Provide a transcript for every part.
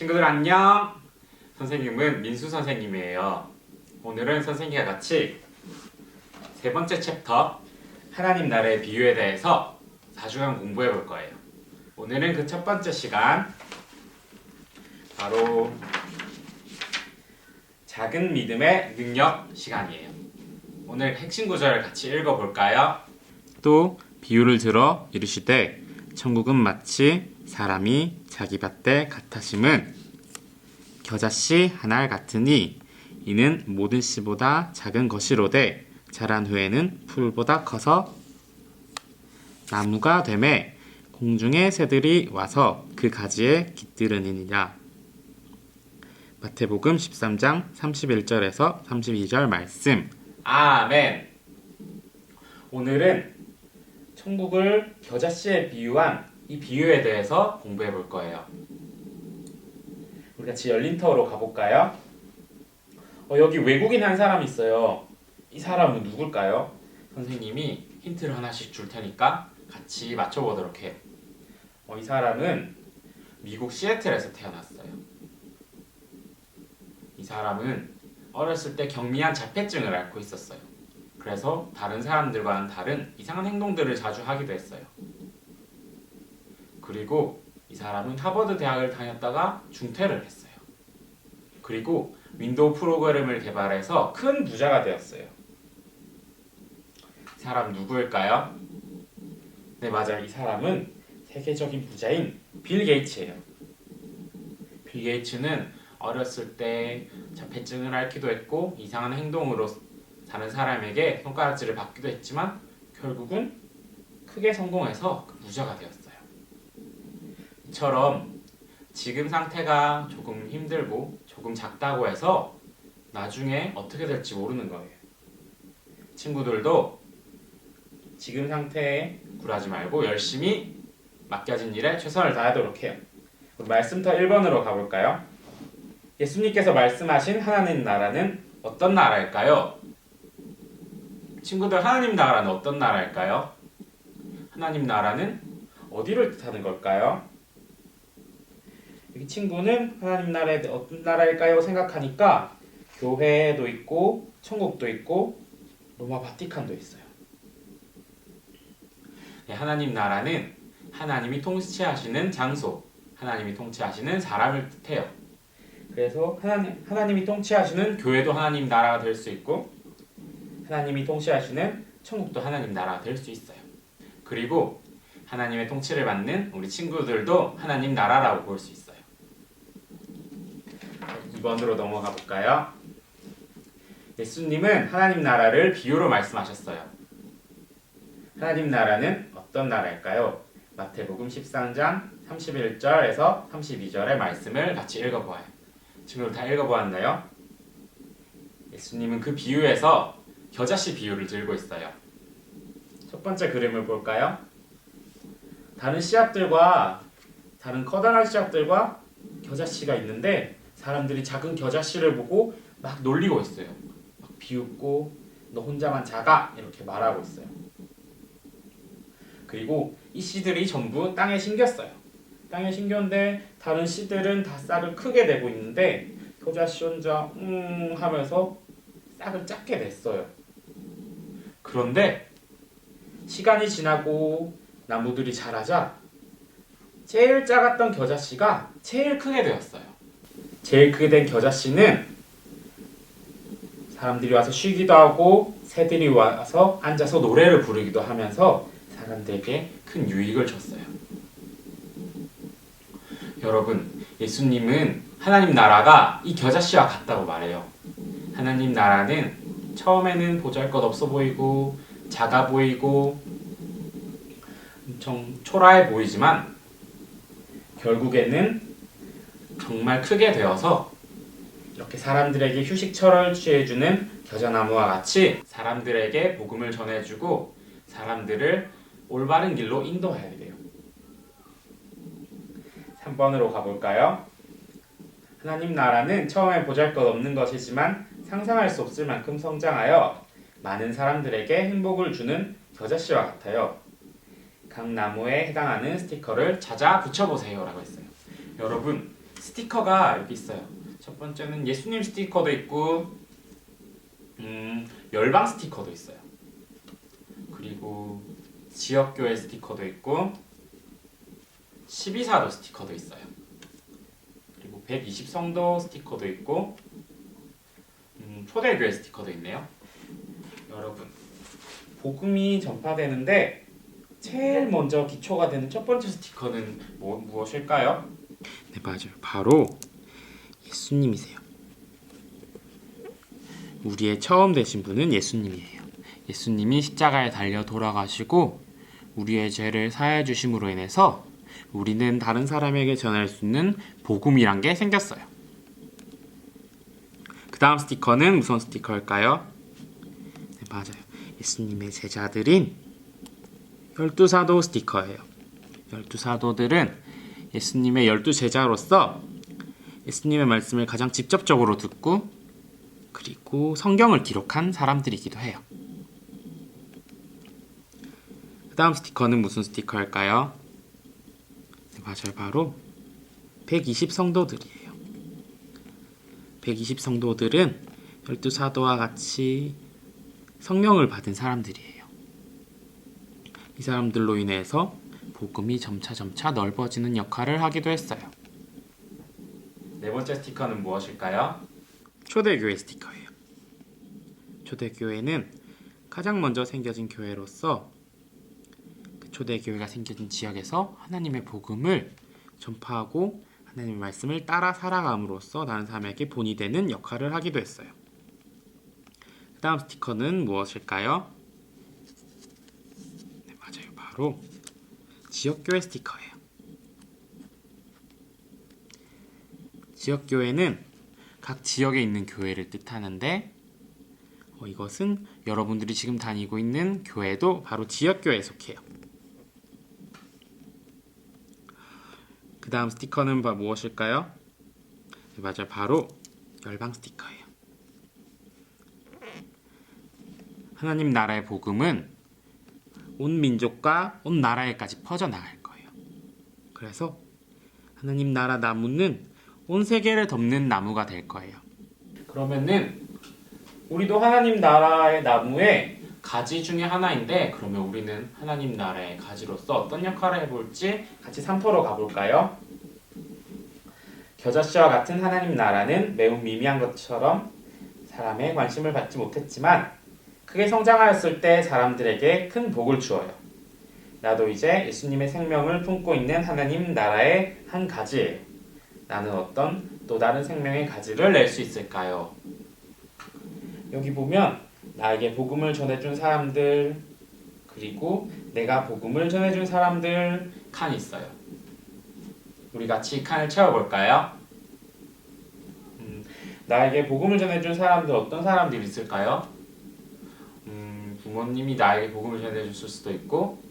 친구들 안녕. 선생님은 민수 선생님이에요. 오늘은 선생님과 같이 세 번째 챕터 하나님 나라의 비유에 대해서 4주간 공부해 볼 거예요. 오늘은 그 첫 번째 시간 바로 작은 믿음의 능력 시간이에요. 오늘 핵심 구절을 같이 읽어 볼까요? 또 비유를 들어 이르시되 천국은 마치 사람이 자기 밭에 갖다 심은 겨자씨 한알 같으니 이는 모든 씨보다 작은 것이로되 자란 후에는 풀보다 커서 나무가 되매 공중의 새들이 와서 그 가지에 깃들으니라. 마태복음 13장 31절에서 32절 말씀. 아멘. 오늘은 천국을 겨자씨에 비유한 이 비유에 대해서 공부해 볼 거예요. 우리 같이 열린 터로 가볼까요? 어, 여기 외국인 한 사람 있어요. 이 사람은 누굴까요? 선생님이 힌트를 하나씩 줄 테니까 같이 맞춰보도록 해요. 어, 이 사람은 미국 시애틀에서 태어났어요. 이 사람은 어렸을 때 경미한 자폐증을 앓고 있었어요. 그래서 다른 사람들과는 다른 이상한 행동들을 자주 하기도 했어요. 그리고 이 사람은 하버드 대학을 다녔다가 중퇴를 했어요. 그리고 윈도우 프로그램을 개발해서 큰 부자가 되었어요. 이 사람 누구일까요? 네, 맞아요. 이 사람은 세계적인 부자인 빌 게이츠예요. 빌 게이츠는 어렸을 때 자폐증을 앓기도 했고 이상한 행동으로 다른 사람에게 손가락질을 받기도 했지만 결국은 크게 성공해서 그 부자가 되었어요. 이처럼 지금 상태가 조금 힘들고 조금 작다고 해서 나중에 어떻게 될지 모르는 거예요. 친구들도 지금 상태에 굴하지 말고 열심히 맡겨진 일에 최선을 다하도록 해요. 말씀터 1번으로 가볼까요? 예수님께서 말씀하신 하나님 나라는 어떤 나라일까요? 친구들 하나님 나라는 어떤 나라일까요? 하나님 나라는 어디를 뜻하는 걸까요? 여기 친구는 하나님 나라에 어떤 나라일까요? 생각하니까 교회도 있고 천국도 있고 로마 바티칸도 있어요. 네, 하나님 나라는 하나님이 통치하시는 장소, 하나님이 통치하시는 사람을 뜻해요. 그래서 하나님, 하나님이 통치하시는 교회도 하나님 나라가 될 수 있고 하나님이 통치하시는 천국도 하나님 나라가 될 수 있어요. 그리고 하나님의 통치를 받는 우리 친구들도 하나님 나라라고 볼 수 있어요. 2번으로 넘어가 볼까요? 예수님은 하나님 나라를 비유로 말씀하셨어요. 하나님 나라는 어떤 나라일까요? 마태복음 13장 31절에서 32절의 말씀을 같이 읽어보아요. 친구들 다 읽어보았나요? 예수님은 그 비유에서 겨자씨 비유를 들고 있어요. 첫 번째 그림을 볼까요? 다른 씨앗들과 다른 커다란 씨앗들과 겨자씨가 있는데 사람들이 작은 겨자씨를 보고 막 놀리고 있어요. 막 비웃고 너 혼자만 작아 이렇게 말하고 있어요. 그리고 이 씨들이 전부 땅에 심겼어요. 땅에 심겼는데 다른 씨들은 다 싹을 크게 내고 있는데 겨자씨 혼자 음 하면서 싹을 작게 냈어요. 그런데 시간이 지나고 나무들이 자라자 제일 작았던 겨자씨가 제일 크게 되었어요. 제일 크게 된 겨자씨는 사람들이 와서 쉬기도 하고 새들이 와서 앉아서 노래를 부르기도 하면서 사람들에게 큰 유익을 줬어요. 여러분, 예수님은 하나님 나라가 이 겨자씨와 같다고 말해요. 하나님 나라는 처음에는 보잘 것 없어 보이고 작아 보이고 엄청 초라해 보이지만 결국에는 정말 크게 되어서 이렇게 사람들에게 휴식처를 취해주는 겨자나무와 같이 사람들에게 복음을 전해주고 사람들을 올바른 길로 인도해야 돼요. 3번으로 가볼까요? 하나님 나라는 처음에 보잘 것 없는 것이지만 상상할 수 없을 만큼 성장하여 많은 사람들에게 행복을 주는 겨자씨와 같아요. 각 나무에 해당하는 스티커를 찾아 붙여보세요 라고 했어요. 여러분 스티커가 여기 있어요. 첫 번째는 예수님 스티커도 있고, 음, 열방 스티커도 있어요. 그리고 지역교회 스티커도 있고, 12사도 스티커도 있어요. 그리고 120성도 스티커도 있고, 음, 초대교회 스티커도 있네요. 여러분, 복음이 전파되는데 제일 먼저 기초가 되는 첫 번째 스티커는 뭐, 무엇일까요? 네, 맞아요. 바로 예수님이세요. 우리의 처음 되신 분은 예수님이에요. 예수님이 십자가에 달려 돌아가시고 우리의 죄를 사해 주심으로 인해서 우리는 다른 사람에게 전할 수 있는 복음이란 게 생겼어요. 그 다음 스티커는 무슨 스티커일까요? 네, 맞아요. 예수님의 제자들인 열두 사도 스티커예요. 열두 사도들은 예수님의 열두 제자로서 예수님의 말씀을 가장 직접적으로 듣고 그리고 성경을 기록한 사람들이기도 해요. 그 다음 스티커는 무슨 스티커일까요? 네, 맞아요. 바로 120 성도들이에요. 120 성도들은 열두 사도와 같이 성령을 받은 사람들이에요. 이 사람들로 인해서 복음이 점차 점차 넓어지는 역할을 하기도 했어요. 네 번째 스티커는 무엇일까요? 초대교회 스티커예요. 초대교회는 가장 먼저 생겨진 교회로서 그 초대교회가 생겨진 지역에서 하나님의 복음을 전파하고 하나님의 말씀을 따라 살아감으로써 다른 사람에게 본이 되는 역할을 하기도 했어요. 그 다음 스티커는 무엇일까요? 네, 맞아요. 바로 지역교회 스티커예요. 지역교회는 각 지역에 있는 교회를 뜻하는데 어, 이것은 여러분들이 지금 다니고 있는 교회도 바로 지역교회에 속해요. 그 다음 스티커는 바- 무엇일까요? 네, 맞아요. 바로 열방 스티커예요. 하나님 나라의 복음은 온 민족과 온 나라에까지 퍼져나갈 거예요. 그래서 하나님 나라 나무는 온 세계를 덮는 나무가 될 거예요. 그러면은 우리도 하나님 나라의 나무의 가지 중에 하나인데 그러면 우리는 하나님 나라의 가지로서 어떤 역할을 해볼지 같이 산토로 가볼까요? 겨자씨와 같은 하나님 나라는 매우 미미한 것처럼 사람의 관심을 받지 못했지만 크게 성장하였을 때 사람들에게 큰 복을 주어요. 나도 이제 예수님의 생명을 품고 있는 하나님 나라의 한 가지예요. 나는 어떤 또 다른 생명의 가지를 낼 수 있을까요? 여기 보면 나에게 복음을 전해준 사람들 그리고 내가 복음을 전해준 사람들 칸이 있어요. 우리 같이 이 칸을 채워볼까요? 음, 나에게 복음을 전해준 사람들 어떤 사람들이 있을까요? 음, 부모님이 나에게 복음을 전해줬을 수도 있고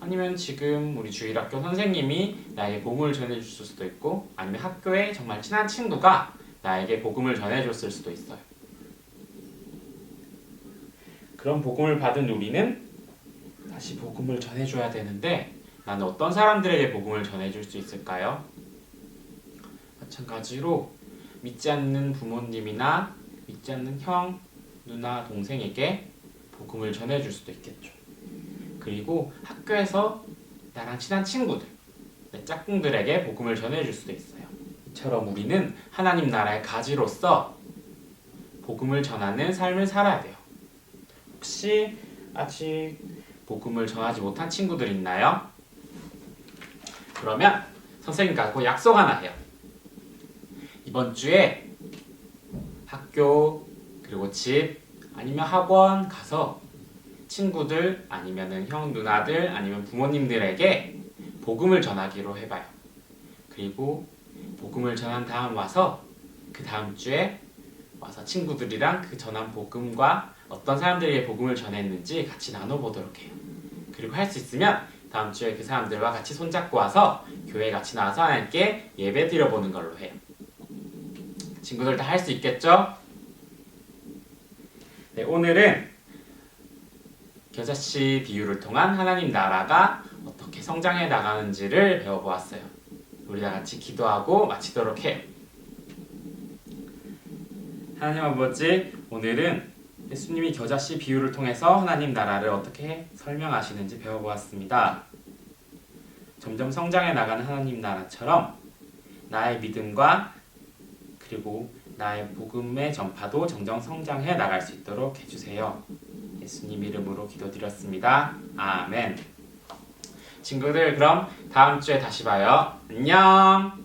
아니면 지금 우리 주일 학교 선생님이 나에게 복음을 전해줬을 수도 있고 아니면 학교에 정말 친한 친구가 나에게 복음을 전해줬을 수도 있어요. 그런 복음을 받은 우리는 다시 복음을 전해줘야 되는데 나는 어떤 사람들에게 복음을 전해줄 수 있을까요? 마찬가지로 믿지 않는 부모님이나 믿지 않는 형, 누나, 동생에게 복음을 전해줄 수도 있겠죠. 그리고 학교에서 나랑 친한 친구들, 내 짝꿍들에게 복음을 전해줄 수도 있어요. 이처럼 우리는 하나님 나라의 가지로서 복음을 전하는 삶을 살아야 돼요. 혹시 아직 복음을 전하지 못한 친구들 있나요? 그러면 선생님과 약속 하나 해요. 이번 주에 학교 그리고 집 아니면 학원 가서 친구들 아니면은 형 누나들 아니면 부모님들에게 복음을 전하기로 해봐요. 그리고 복음을 전한 다음 와서 그 다음 주에 와서 친구들이랑 그 전한 복음과 어떤 사람들에게 복음을 전했는지 같이 나눠보도록 해요. 그리고 할 수 있으면 다음 주에 그 사람들과 같이 손잡고 와서 교회 같이 나와서 하나님께 예배 드려보는 걸로 해요. 친구들 다 할 수 있겠죠? 네, 오늘은 겨자씨 비유를 통한 하나님 나라가 어떻게 성장해 나가는지를 배워보았어요. 우리 다 같이 기도하고 마치도록 해요. 하나님 아버지, 오늘은 예수님이 겨자씨 비유를 통해서 하나님 나라를 어떻게 설명하시는지 배워보았습니다. 점점 성장해 나가는 하나님 나라처럼 나의 믿음과 그리고 나의 복음의 전파도 점점 성장해 나갈 수 있도록 해주세요. 예수님 이름으로 기도드렸습니다. 아멘. 친구들 그럼 다음 주에 다시 봐요. 안녕.